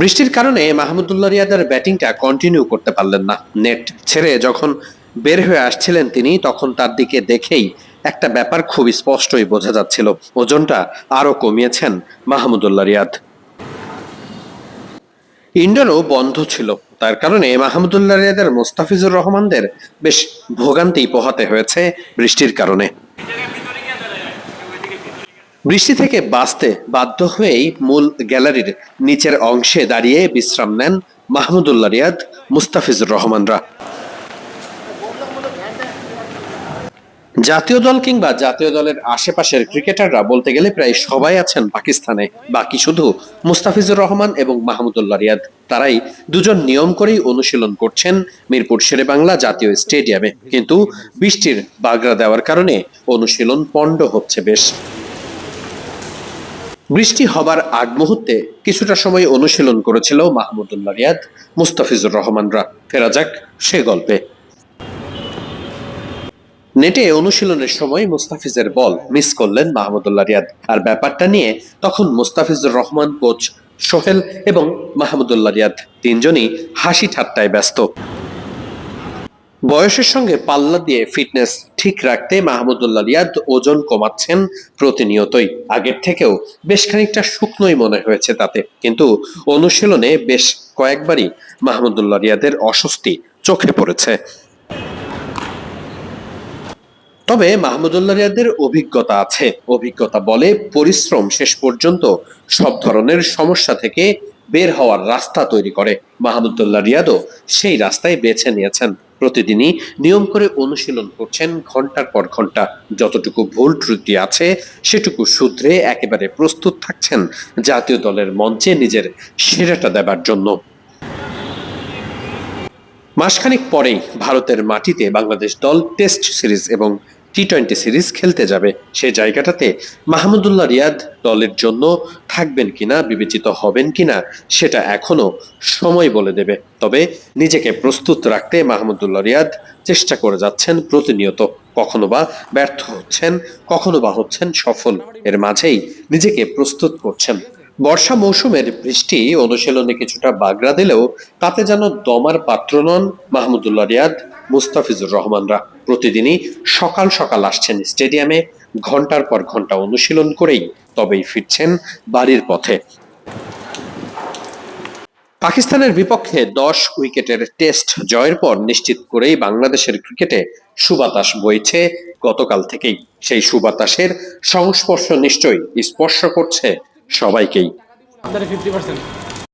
বৃষ্টির কারণে মাহমুদুল্লাহ রিয়াদের ব্যাটিংটা কন্টিনিউ করতে পারলেন না। নেট ছেড়ে যখন বের হয়ে আসছিলেন তিনি, তখন তার দিকে দেখেই একটা ব্যাপার খুব স্পষ্টই বোঝা যাচ্ছিল। ওজনটা আরও কমিয়েছেন মাহমুদুল্লাহ রিয়াদ। ইন্ডোরও বন্ধ ছিল। তার কারণে মাহমুদুল্লাহ রিয়াদের মোস্তাফিজুর রহমানদের বেশ ভোগান্তি পোহাতে হয়েছে বৃষ্টির কারণে। বৃষ্টি থেকে বাঁচতে বাধ্য হয়েই মূল গ্যালারির নিচের অংশে দাঁড়িয়ে বিশ্রাম নেন মাহমুদুল্লাহ রিয়াদ, মুস্তাফিজুর রহমানরা। জাতীয় দল কিংবা জাতীয় দলের আশেপাশের ক্রিকেটাররা বলতে গেলে প্রায় সবাই আছেন পাকিস্তানে, বাকি শুধু মুস্তাফিজুর রহমান এবং মাহমুদুল্লাহ রিয়াদ। তারাই দুজন নিয়ম করেই অনুশীলন করছেন মিরপুর শেরেবাংলা জাতীয় স্টেডিয়ামে। কিন্তু বৃষ্টির বাগড়া দেওয়ার কারণে অনুশীলন পণ্ড হচ্ছে বেশ। বৃষ্টি হবার আগ মুহূর্তে কিছুটা সময় অনুশীলন করেছিল মাহমুদুল্লাহ রিয়াদ, মুস্তাফিজুর রহমানরা। ফেরা যাক সে গল্পে। নেটে অনুশীলনের সময় মুস্তাফিজের বল মিস করলেন মাহমুদুল্লাহ রিয়াদ। আর ব্যাপারটা নিয়ে তখন মুস্তাফিজুর রহমান কোচ সোহেল এবং মাহমুদুল্লাহ রিয়াদ তিনজনই হাসি ঠাট্টায় ব্যস্ত। বয়সের সঙ্গে পাল্লা দিয়ে ফিটনেস ঠিক রাখতে মাহমুদুল্লাহ রিয়াদ ওজন কমাচ্ছেন প্রতিনিয়তই। আগের থেকেও বেশ খানিকটা শুকনোই মনে হয়েছে তাতে। কিন্তু অনুশীলনে বেশ কয়েকবারই মাহমুদুল্লাহ রিয়াদের অস্বস্তি চোখে পড়েছে। তবে মাহমুদুল্লাহ রিয়াদের অভিজ্ঞতা আছে। অভিজ্ঞতা বলে পরিশ্রম শেষ পর্যন্ত সব ধরনের সমস্যা থেকে বের হওয়ার রাস্তা তৈরি করে। মাহমুদুল্লাহ রিয়াদও সেই রাস্তায় বেছে নিয়েছেন। প্রতিদিনই নিয়ম করে অনুশীলন করছেন ঘণ্টার পর ঘণ্টা। যতটুকু ভুল ত্রুটি আছে, সেটুকু সূত্রে একেবারে প্রস্তুত থাকছেন জাতীয় দলের মঞ্চে নিজের সেরাটা দেবার জন্য। মাসখানেক পরেই ভারতের মাটিতে বাংলাদেশ দল টেস্ট সিরিজ এবং টি টোয়েন্টি সিরিজ খেলতে যাবে। সেই জায়গাটাতে মাহমুদুল্লাহ রিয়াদ দলের জন্য থাকবেন কিনা, বিবেচিত হবেন কিনা, সেটা এখনও সময় বলে দেবে। তবে নিজেকে প্রস্তুত রাখতে মাহমুদুল্লাহ রিয়াদ চেষ্টা করে যাচ্ছেন প্রতিনিয়ত। কখনো বা ব্যর্থ হচ্ছেন, কখনো বা হচ্ছেন সফল। এর মাঝেই নিজেকে প্রস্তুত করছেন। বর্ষা মৌসুমের বৃষ্টি অনুশীলনে কিছুটা বাগড়া দিলেও তাতে যেন দমার পাত্র নন মাহমুদুল্লাহ রিয়াদ, মুস্তাফিজুর রহমানরা। প্রতিদিনই সকাল সকাল আসছেন স্টেডিয়ামে, ঘণ্টার পর ঘণ্টা অনুশীলন করেই তবেই ফিরছেন বাড়ির পথে। পাকিস্তানের বিপক্ষে দশ উইকেটের টেস্ট জয়ের পর নিশ্চিত করেই বাংলাদেশের ক্রিকেটে সুবাতাস বইছে গতকাল থেকেই। সেই সুবাতাসের সংস্পর্শ নিশ্চয়ই স্পর্শ করছে সবাইকেই।